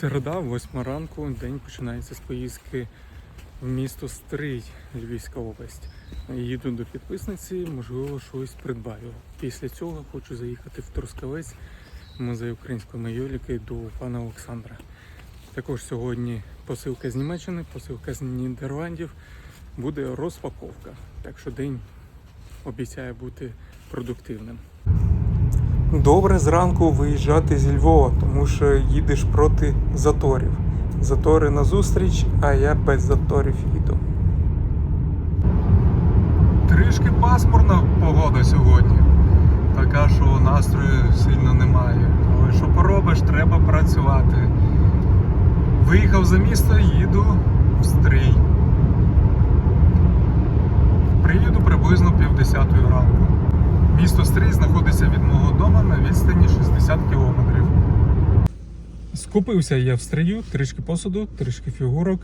Середа, 8 ранку, день починається з поїздки в місто Стрий, Львівська область. Їду до підписниці, можливо, щось придбаю. Після цього хочу заїхати в Трускавець, музей української майоліки до пана Олександра. Також сьогодні посилка з Німеччини, посилка з Нідерландів. Буде розпаковка. Так що день обіцяє бути продуктивним. Добре зранку виїжджати зі Львова, тому що їдеш проти заторів. Затори назустріч, а я без заторів їду. Трішки пасмурна погода сьогодні. Така, що настрою сильно немає. Але що поробиш, треба працювати. Виїхав за місто, їду в стрій. Приїду приблизно півдесятої ранку. Місто Стрий знаходиться від мого дому на відстані 60 кілометрів. Скупився я в стрию, трішки посуду, трішки фігурок.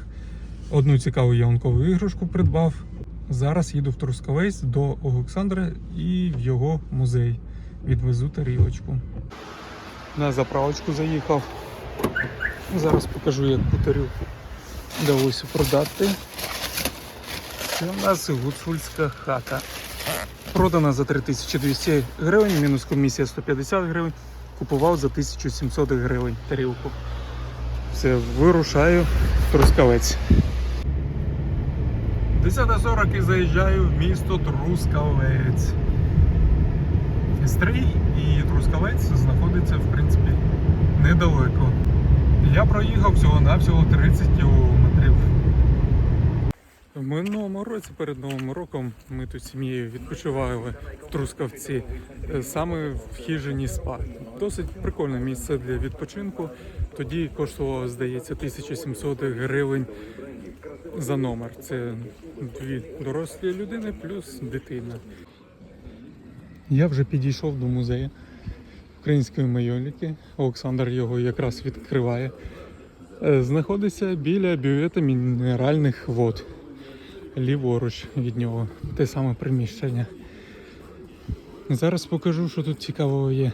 Одну цікаву ялинкову іграшку придбав. Зараз їду в Трускавець до Олександра і в його музей. Відвезу тарілочку. На заправочку заїхав. Зараз покажу, як тарілку вдалося продати. Це у нас гуцульська хата. Продана за 3200 гривень, мінус комісія 150 гривень. Купував за 1700 гривень тарілку. Все, вирушаю Трускавець. 10.40 і заїжджаю в місто Трускавець. Стрий і Трускавець знаходиться, в принципі, недалеко. Я проїхав всього-навсього 30 кілометрів. Минулому році, перед Новим роком, ми тут сім'єю відпочивали в Трускавці е, саме в хижині спа. Досить прикольне місце для відпочинку. Тоді коштувало, здається, 1700 гривень за номер. Це дві дорослі людини плюс дитина. Я вже підійшов до музею української майоліки. Олександр його якраз відкриває. Е, Знаходиться біля бювета мінеральних вод ліворуч від нього, те саме приміщення. Зараз покажу, що тут цікавого є.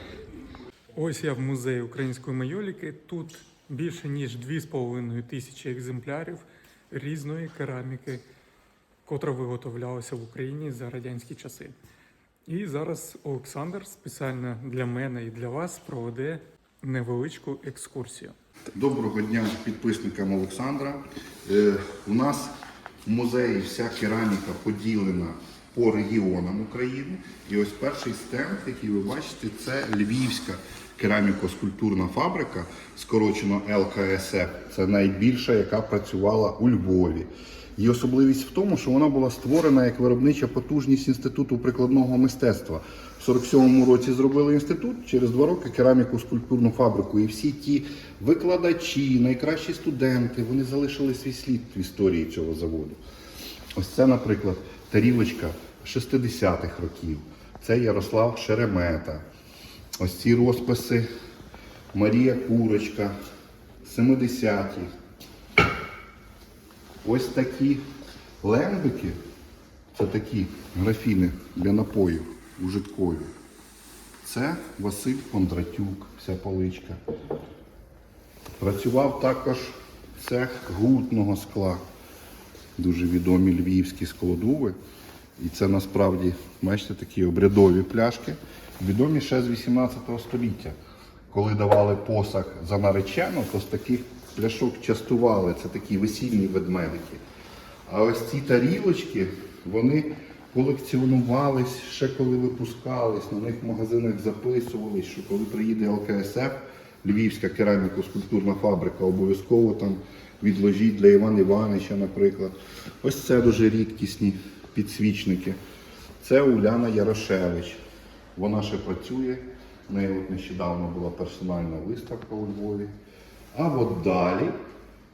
Ось я в музеї української майоліки. Тут більше ніж 2,5 тисячі екземплярів різної кераміки, котра виготовлялася в Україні за радянські часи. І зараз Олександр спеціально для мене і для вас проведе невеличку екскурсію. Доброго дня підписникам Олександра. Е, У нас в музеї вся кераміка поділена по регіонам України. І ось перший стенд, який ви бачите, це Львівська кераміко-скульптурна фабрика, скорочено ЛКСФ. Це найбільша, яка працювала у Львові. Її особливість в тому, що вона була створена як виробнича потужність інституту прикладного мистецтва. В 47-му році зробили інститут, через два роки кераміку скульптурну фабрику. І всі ті викладачі, найкращі студенти, вони залишили свій слід в історії цього заводу. Ось це, наприклад, тарілочка 60-х років. Це Ярослав Шеремета. Ось ці розписи Марія Курочка, 70-ті. Ось такі лембики, це такі графіни для напоїв ужиткові. Це Василь Кондратюк, вся поличка. Працював також цех гутного скла. Дуже відомі львівські складови. І це насправді, бачите, такі обрядові пляшки, відомі ще з 18 століття. Коли давали посаг за наречену, то з таких пляшок частували. Це такі весільні ведмедики. А ось ці тарілочки, вони колекціонувались ще коли випускались, на них в магазинах записувались, що коли приїде ЛКСФ, Львівська кераміко-скульптурна фабрика, обов'язково там відложіть для Івана Івановича, наприклад. Ось це дуже рідкісні підсвічники. Це Уляна Ярошевич. Вона ще працює. В неї от нещодавно була персональна виставка у Львові. А от далі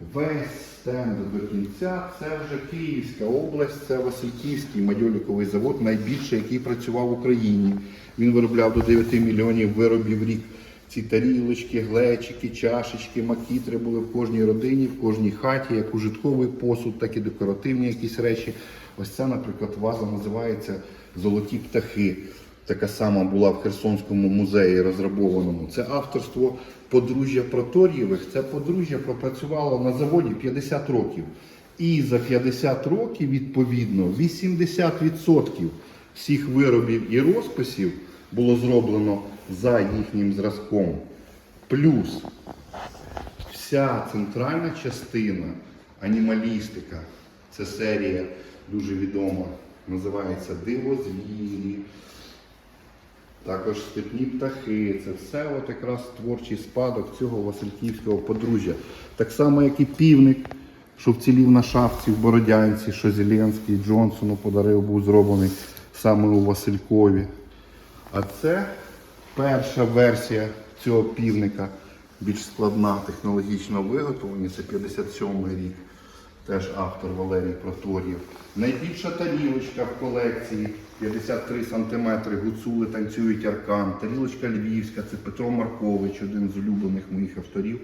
весь стенд до кінця це вже Київська область, це Васильківський мадьоліковий завод, найбільший, який працював в Україні. Він виробляв до 9 мільйонів виробів рік. Ці тарілочки, глечики, чашечки, макітри були в кожній родині, в кожній хаті, як ужитковий посуд, так і декоративні якісь речі. Ось це, наприклад, ваза називається Золоті птахи. така сама була в Херсонському музеї розрабованому. Це авторство подружжя Протор'євих. Це подружжя пропрацювало на заводі 50 років. І за 50 років, відповідно, 80% всіх виробів і розписів було зроблено за їхнім зразком. Плюс вся центральна частина анімалістика. Це серія дуже відома, називається Диво звірі. Також степні птахи. Це все от якраз творчий спадок цього Васильківського подружжя. Так само, як і півник, що вцілів на шапці в Бородянці, що Зеленський Джонсону подарив, був зроблений саме у Василькові. А це перша версія цього півника, більш складна технологічно виготовлення, це 57 рік. Теж автор Валерій Протор'єв. Найбільша тарілочка в колекції 53 см. Гуцули танцюють аркан. Тарілочка львівська, це Петро Маркович, один з улюблених моїх авторів.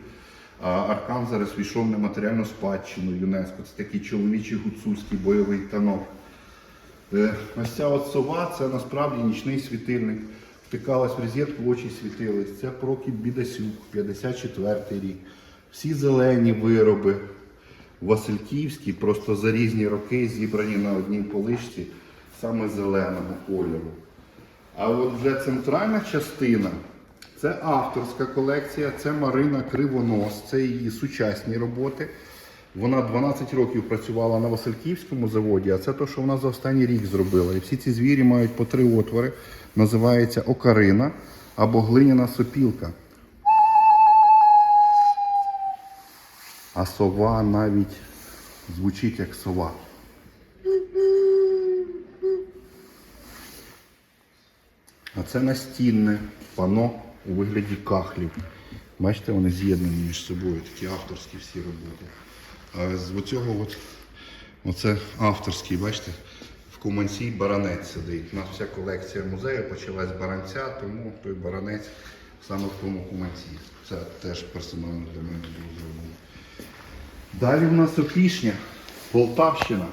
Аркан зараз війшов на матеріальну спадщину ЮНЕСКО. Це такий чоловічий гуцульський бойовий танок. Е, Ось ця от сова це насправді нічний світильник. Втикалась в розетку, очі світились. Це Прокіп Бідасюк, 54-й рік. Всі зелені вироби Васильківські, просто за різні роки зібрані на одній поличці саме зеленого кольору. А от вже центральна частина це авторська колекція, це Марина Кривонос, це її сучасні роботи. Вона 12 років працювала на Васильківському заводі, а це те, що вона за останній рік зробила. І всі ці звірі мають по три отвори. Називається окарина або глиняна сопілка. А сова навіть звучить як сова. А це настінне пано у вигляді кахлів. Бачите, вони з'єднані між собою, такі авторські всі роботи. А з оцього от, оце авторський, бачите, в Куманці баранець сидить. У нас вся колекція музею почалась з баранця, тому той баранець саме в тому Куманці. Це теж персонально для мене було зроблено. Далі в нас Опішня, Полтавщина.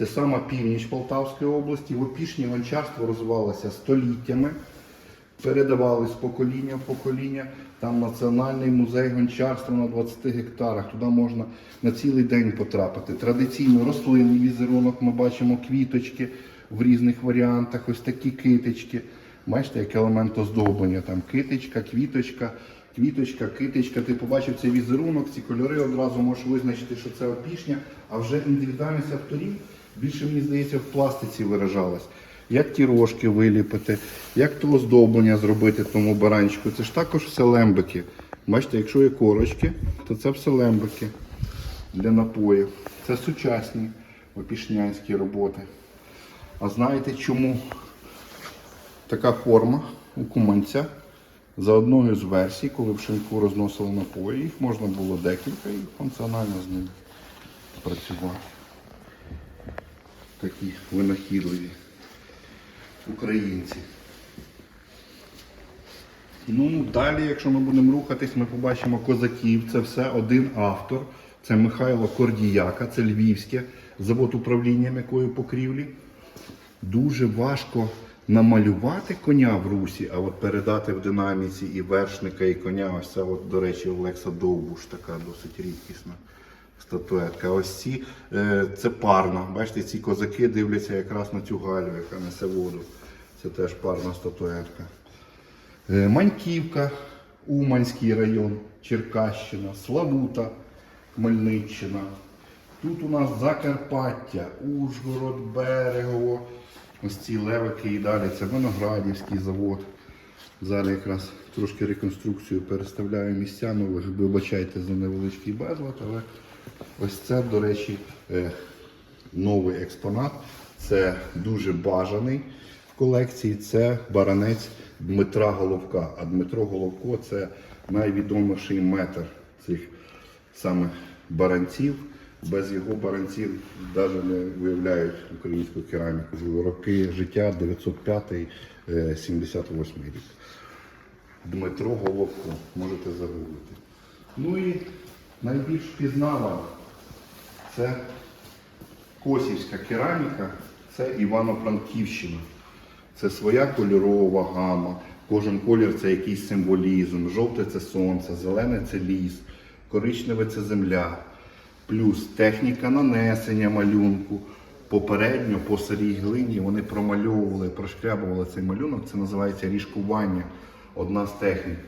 Це сама північ Полтавської області. В Опішні гончарство розвивалося століттями, передавали з покоління в покоління. Там Національний музей гончарства на 20 гектарах. Туди можна на цілий день потрапити. Традиційно рослинний візерунок, ми бачимо квіточки в різних варіантах, ось такі китички. Бачите, як елемент оздоблення. Там китичка, квіточка, квіточка, китичка. Ти побачив цей візерунок, ці кольори одразу можеш визначити, що це опішня, а вже індивідуальність авторів більше, мені здається, в пластиці виражалась. Як ті рожки виліпити, як то оздоблення зробити тому баранчику. Це ж також все лембики. Бачите, якщо є корочки, то це все лембики для напоїв. Це сучасні опішнянські роботи. А знаєте чому така форма у куманця? За одною з версій, коли в шинку розносили напої, їх можна було декілька і функціонально з ними працювати. Такі винахідливі українці. Ну, далі, якщо ми будемо рухатись, ми побачимо козаків. Це все один автор. Це Михайло Кордіяка, це Львівське, завод управління м'якої покрівлі. Дуже важко намалювати коня в русі, а от передати в динаміці і вершника, і коня. Ось це, от, до речі, Олекса Довбуш, така досить рідкісна статуетка. Ось ці е, це парна. Бачите, ці козаки дивляться якраз на цю галю, яка несе воду. Це теж парна статуетка. Е, Маньківка, Уманський район, Черкащина, Славута, Хмельниччина. Тут у нас Закарпаття, Ужгород, Берегово. Ось ці левики і далі. Це Виноградівський завод. Зараз якраз трошки реконструкцію переставляю місця, ну ви вибачайте за невеличкий безлад, але ось це, до речі, е, новий експонат. Це дуже бажаний в колекції. Це баранець Дмитра Головка. А Дмитро Головко це найвідоміший метр цих саме баранців. Без його баранців навіть не виявляють українську кераміку. Роки життя 905-78 рік. Дмитро Головко, можете загуглити. Ну і найбільш впізнавана це косівська кераміка, це Івано-Франківщина. Це своя кольорова гама. Кожен колір це якийсь символізм. Жовте це сонце, зелене це ліс, коричневе це земля. Плюс техніка нанесення малюнку. Попередньо по сирій глині вони промальовували, прошкрябували цей малюнок. Це називається ріжкування. Одна з технік.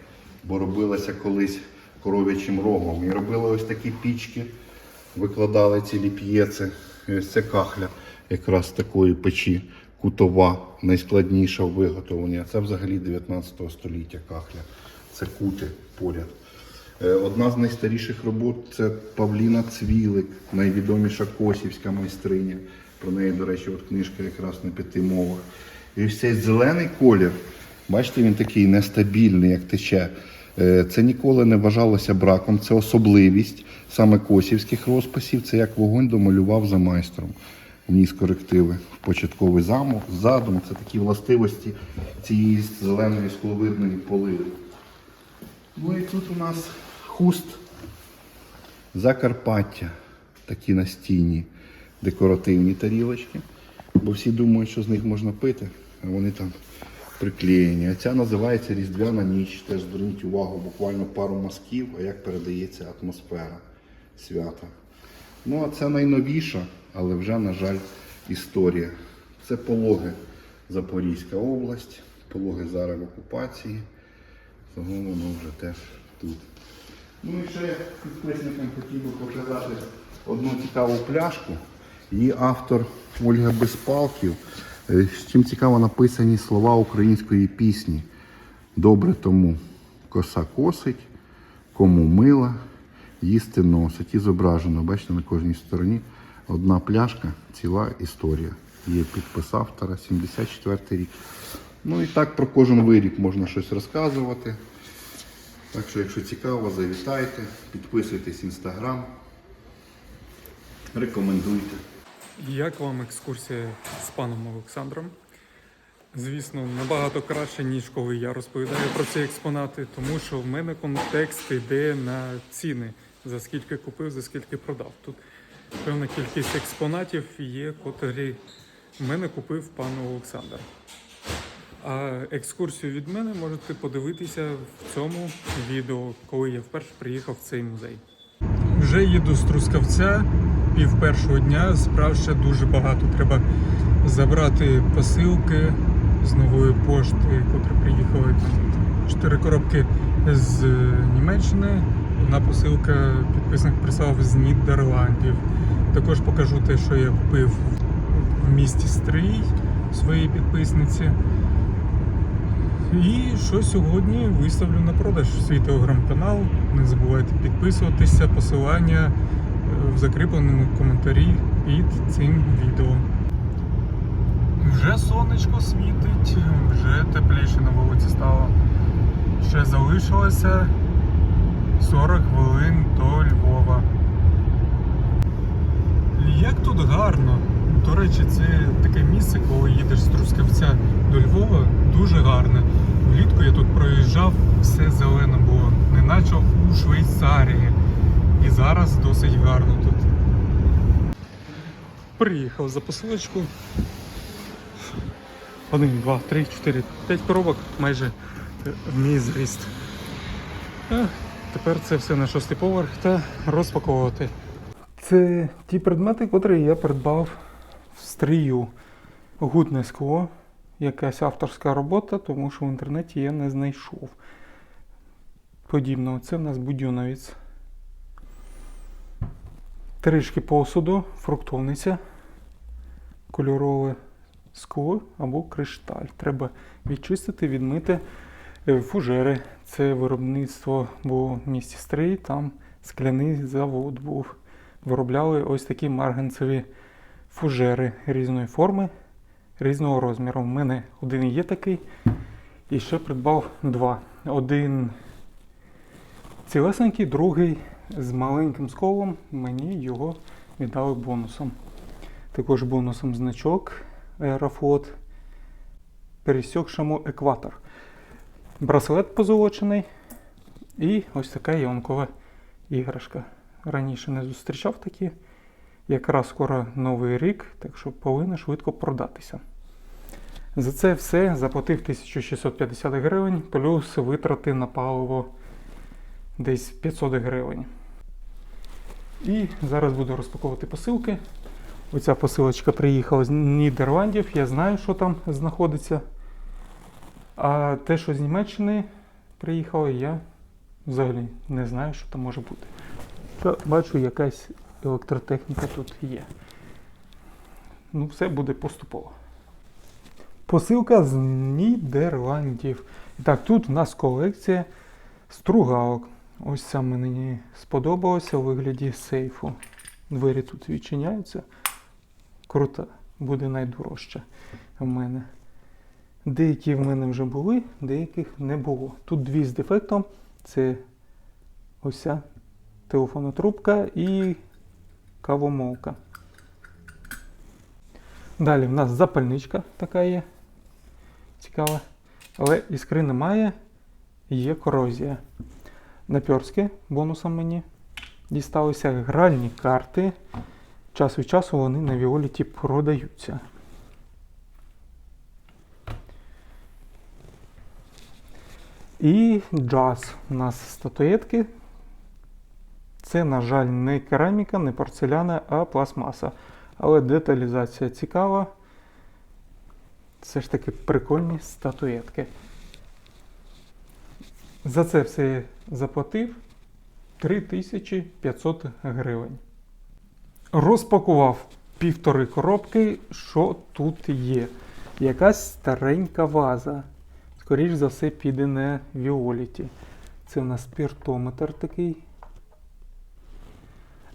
Бо робилася колись коров'ячим рогом. І робили ось такі пічки, викладали цілі п'єци. Ось це кахля якраз такої печі. Кутова, найскладніша в виготовленні. Це взагалі 19 століття кахля. Це кути поряд. Е, Одна з найстаріших робот це Павліна Цвілик, найвідоміша косівська майстриня. Про неї, до речі, от книжка якраз на п'яти мовах. І ось цей зелений колір, бачите, він такий нестабільний, як тече. Е, Це ніколи не вважалося браком, це особливість саме косівських розписів, це як вогонь домалював за майстром. Вніс корективи в початковий замок, задум. Це такі властивості цієї зеленої скловидної поливи. Ну і тут у нас хуст Закарпаття, такі настінні декоративні тарілочки. Бо всі думають, що з них можна пити, а вони там приклеєні. Ця називається Різдвяна ніч. Теж зверніть увагу, буквально пару мазків, а як передається атмосфера свята. Ну а це найновіша, але вже, на жаль, історія. Це пологи Запорізька область, пологи зараз в окупації. Того воно вже теж тут. Ну і ще я підписникам хотів би показати одну цікаву пляшку. Її автор Ольга Безпалків. Е, З чим цікаво написані слова української пісні. Добре тому коса косить, кому мила, їсти носить. І зображено, бачите, на кожній стороні одна пляшка, ціла історія. Є підпис автора, 74 рік. Ну і так про кожен виріб можна щось розказувати. Так що, якщо цікаво, завітайте, підписуйтесь в інстаграм, рекомендуйте. Як вам екскурсія з паном Олександром? Звісно, набагато краще, ніж коли я розповідаю про ці експонати, тому що в мене контекст йде на ціни, за скільки купив, за скільки продав. Тут певна кількість експонатів є, котрі в мене купив пан Олександр. А екскурсію від мене можете подивитися в цьому відео, коли я вперше приїхав в цей музей. Вже їду з Трускавця пів першого дня. Справ ще дуже багато. Треба забрати посилки з нової пошти, котрі приїхали чотири коробки з Німеччини. Одна посилка підписник прислав з Нідерландів. Також покажу те, що я купив в місті Стрий своїй підписниці. І що сьогодні виставлю на продаж свій телеграм-канал. Не забувайте підписуватися, посилання е, в закріпленому коментарі під цим відео. Вже сонечко світить, вже тепліше на вулиці стало. Ще залишилося 40 хвилин до Львова. Як тут гарно. До речі, це таке місце, коли їдеш з Трускавця до Львова, дуже гарне. Влітку я тут проїжджав, все зелено було, неначе у Швейцарії. І зараз досить гарно тут. Приїхав за посилочку. Один, два, три, чотири, п'ять коробок майже е, в мій зріст. А тепер це все на шостий поверх та розпаковувати. Це ті предмети, котрі я придбав в стрію. Гутне скло, якась авторська робота, тому що в інтернеті я не знайшов подібного. Це в нас будюновець. Трішки посуду, фруктовниця, кольорове скло або кришталь. Треба відчистити, відмити Е, фужери. Це виробництво було в місті Стрий, там скляний завод був. Виробляли ось такі марганцеві фужери різної форми, різного розміру. У мене один є такий, і ще придбав два. Один цілесенький, другий з маленьким сколом. Мені його віддали бонусом. Також бонусом значок Аерофлот. Пересікшому екватор. Браслет позолочений. І ось така йонкова іграшка. Раніше не зустрічав такі. Якраз скоро новий рік, так що повинен швидко продатися. За це все заплатив 1650 гривень, плюс витрати на паливо десь 500 гривень. І зараз буду розпаковувати посилки. Оця посилочка приїхала з Нідерландів, я знаю, що там знаходиться. А те, що з Німеччини приїхало, я взагалі не знаю, що там може бути. Бачу, якась електротехніка тут є. Ну, все буде поступово. Посилка з Нідерландів. Так, тут у нас колекція стругалок. Ось це мені сподобалося у вигляді сейфу. Двері тут відчиняються. Круто, буде найдорожче в мене. Деякі в мене вже були, деяких не було. Тут дві з дефектом. Це ось ця телефонна і кавомолка. Далі в нас запальничка така є. Цікава. Але іскри немає, є корозія. Наперстки бонусом мені дісталися гральні карти. Час від часу вони на Віоліті продаються. І джаз у нас статуетки. Це, на жаль, не кераміка, не порцеляна, а пластмаса. Але деталізація цікава. Все ж таки прикольні статуетки. За це все заплатив 3500 гривень. Розпакував півтори коробки, що тут є. Якась старенька ваза. Скоріш за все, піде на Віоліті. Це у нас спіртометр такий.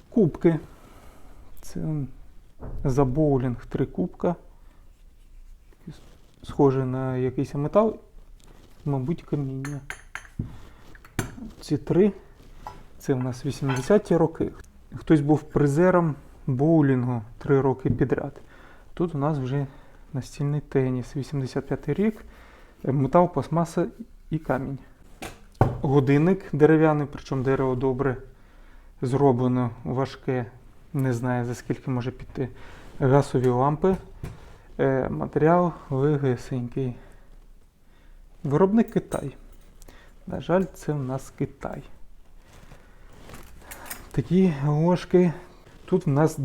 Кубки. Це за боулінг три кубка. Схоже на якийсь метал, мабуть, каміння. Ці три. Це в нас 80-ті роки. Хтось був призером боулінгу три роки підряд. Тут у нас вже настільний теніс, 85-й рік, метал, пластмаса і камінь. Годинник дерев'яний, причому дерево добре зроблено, важке. Не знаю за скільки може піти. Газові лампи. Е, матеріал легесенький. Виробник Китай. На жаль, це в нас Китай. Такі ложки. Тут в нас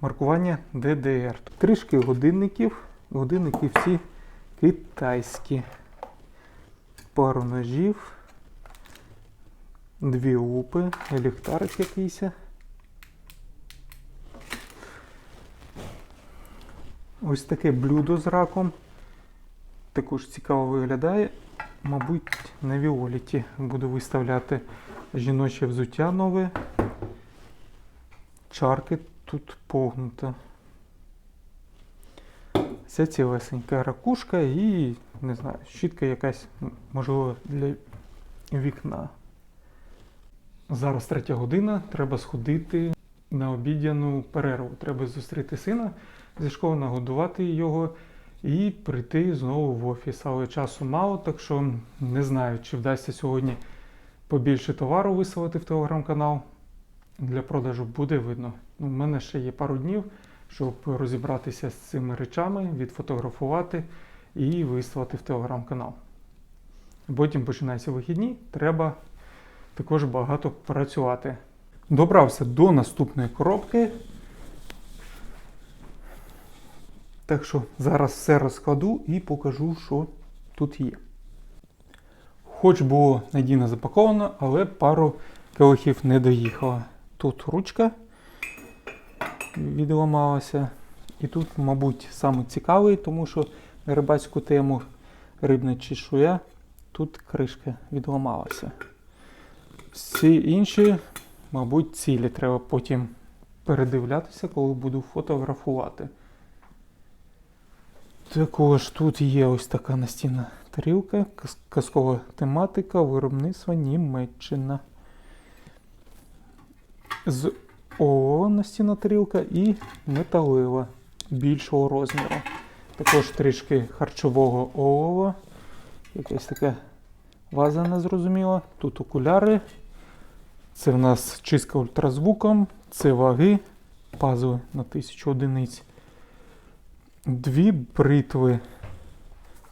маркування DDR. Трішки годинників. Годинники всі китайські. Пару ножів. Дві лупи, ліхтарик якийсь. Ось таке блюдо з раком. Також цікаво виглядає. Мабуть, на Віоліті буду виставляти жіноче взуття нове. Чарки тут погнуто. Це цілесенька ракушка і, не знаю, щітка якась, можливо, для вікна. Зараз третя година, треба сходити на обідяну перерву. Треба зустріти сина зі школи, нагодувати його і прийти знову в офіс. Але часу мало, так що не знаю, чи вдасться сьогодні побільше товару виставити в телеграм-канал. Для продажу буде видно. У мене ще є пару днів, щоб розібратися з цими речами, відфотографувати і виставити в телеграм-канал. Потім починаються вихідні, треба також багато працювати. Добрався до наступної коробки. Так що зараз все розкладу і покажу, що тут є. Хоч було надійно запаковано, але пару келихів не доїхало. Тут ручка відламалася. І тут, мабуть, саме цікавий, тому що на рибацьку тему рибна чешуя, тут кришка відламалася. Всі інші, мабуть, цілі треба потім передивлятися, коли буду фотографувати. Також тут є ось така настінна тарілка, казкова тематика, виробництва Німеччина. З олова настінна тарілка і металева більшого розміру. Також трішки харчового олова. Якась така ваза незрозуміла. Тут окуляри. Це в нас чистка ультразвуком, це ваги, пазли на 1000 одиниць. Дві бритви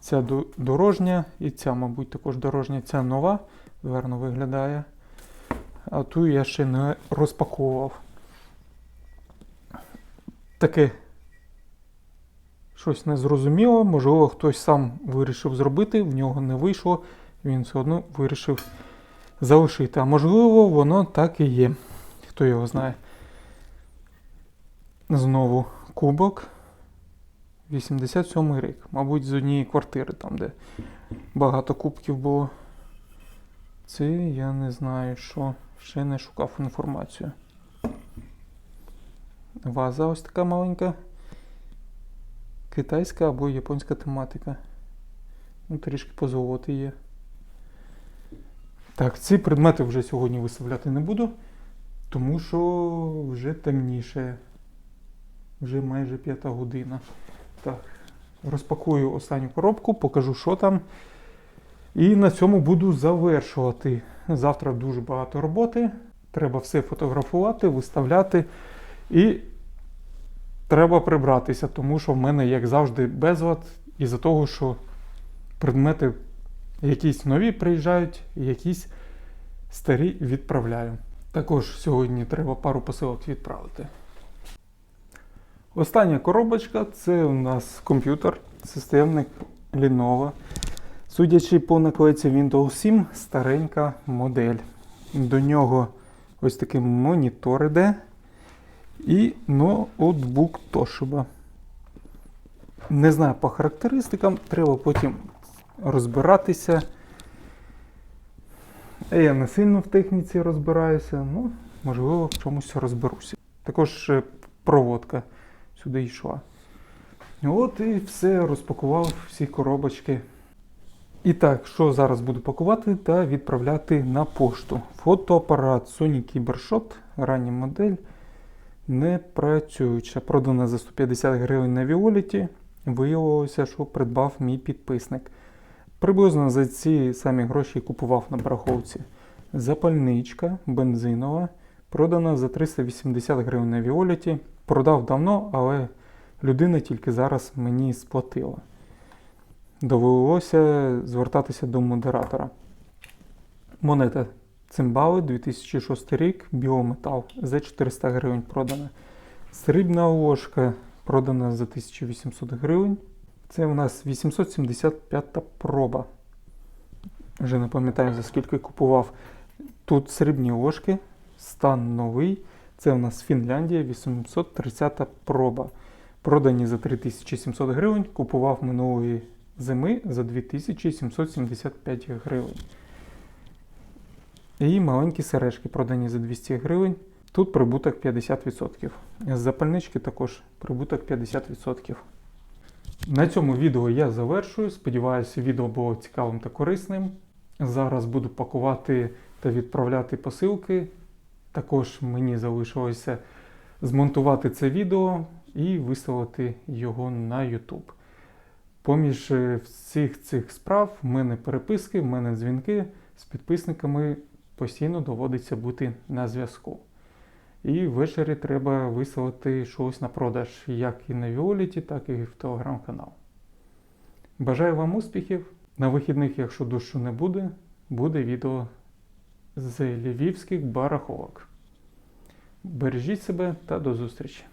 Ця дорожня і ця, мабуть, також дорожня. Ця нова, гарно виглядає. А ту я ще не розпаковував. Таке щось незрозуміло. Можливо, хтось сам вирішив зробити, в нього не вийшло, він все одно вирішив залишити. А можливо, воно так і є. Хто його знає. Знову кубок. 87 рік. Мабуть, з однієї квартири, там, де багато кубків було. Це я не знаю, що ще не шукав інформацію. Ваза ось така маленька. Китайська або японська тематика. Ну, трішки позолоти є. Так, ці предмети вже сьогодні виставляти не буду, тому що вже темніше. Вже майже п'ята година. Так, розпакую останню коробку, покажу, що там. І на цьому буду завершувати. Завтра дуже багато роботи. Треба все фотографувати, виставляти. І треба прибратися, тому що в мене, як завжди, безлад із-за того, що предмети якісь нові приїжджають, якісь старі відправляю. Також сьогодні треба пару посилок відправити. Остання коробочка це у нас комп'ютер, системник Lenovo. Судячи по наклейці Windows 7, старенька модель. До нього ось такий монітор іде. І ноутбук Toshiba. Не знаю по характеристикам, треба потім розбиратися. Я не сильно в техніці розбираюся, ну, можливо, в чомусь розберуся. Також е, проводка сюди йшла. От і все, розпакував всі коробочки. І так, що зараз буду пакувати та відправляти на пошту. Фотоапарат Sony Cybershot, рання модель, не працююча. Продана за 150 гривень на Віоліті. Виявилося, що придбав мій підписник. Приблизно за ці самі гроші купував на бараховці. Запальничка бензинова, продана за 380 гривень на Віоліті. Продав давно, але людина тільки зараз мені сплатила. Довелося звертатися до модератора. Монета Цимбали 2006 рік, біометал за 400 гривень продана. Срібна ложка продана за 1800 гривень. Це у нас 875 проба. Вже не пам'ятаю за скільки купував. Тут срібні ложки, стан новий. Це у нас Фінляндія, 830 проба. Продані за 3700 гривень. Купував минулої зими за 2775 гривень. І маленькі сережки продані за 200 гривень. Тут прибуток 50%. З запальнички також прибуток 50%. На цьому відео я завершую. Сподіваюся, відео було цікавим та корисним. Зараз буду пакувати та відправляти посилки. Також мені залишилося змонтувати це відео і виставити його на YouTube. Поміж е, всіх цих справ в мене переписки, в мене дзвінки з підписниками постійно доводиться бути на зв'язку. І ввечері треба виставити щось на продаж як і на Віоліті, так і в телеграм-канал. Бажаю вам успіхів! На вихідних, якщо дощу не буде, буде відео з львівських барахолок. Бережіть себе та до зустрічі!